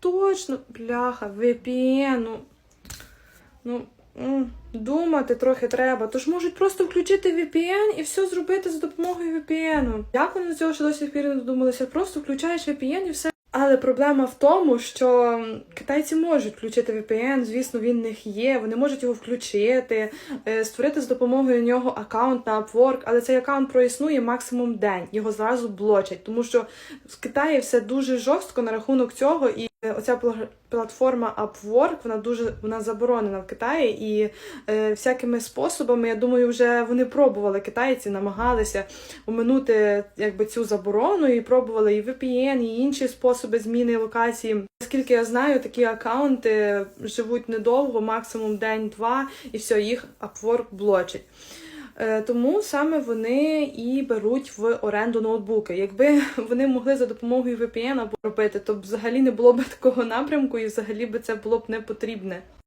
точно, бляха, VPN, ну, ну, думати трохи треба. Тож можуть просто включити VPN і все зробити за допомогою VPN. Як вони до цього ще досі пір не додумалися? Просто включаєш VPN і все. Але проблема в тому, що китайці можуть включити VPN, звісно, він в них є, вони можуть його включити, е, створити з допомогою нього аккаунт на Upwork, але цей аккаунт проіснує максимум день, його зразу блочать, тому що в Китаї все дуже жорстко на рахунок цього, і оця пла- платформа Upwork, вона дуже вона заборонена в Китаї, і е, всякими способами, я думаю, вже вони пробували китайці, намагалися оминути якби цю заборону і пробували і VPN, і інші способи зміни локації. Наскільки я знаю, такі аккаунти живуть недовго, максимум день-два, і все, їх Upwork блочить. Е, Тому саме вони і беруть в оренду ноутбуки. Якби вони могли за допомогою VPN робити, то б взагалі не було б такого напрямку, і взагалі би це було б не потрібне.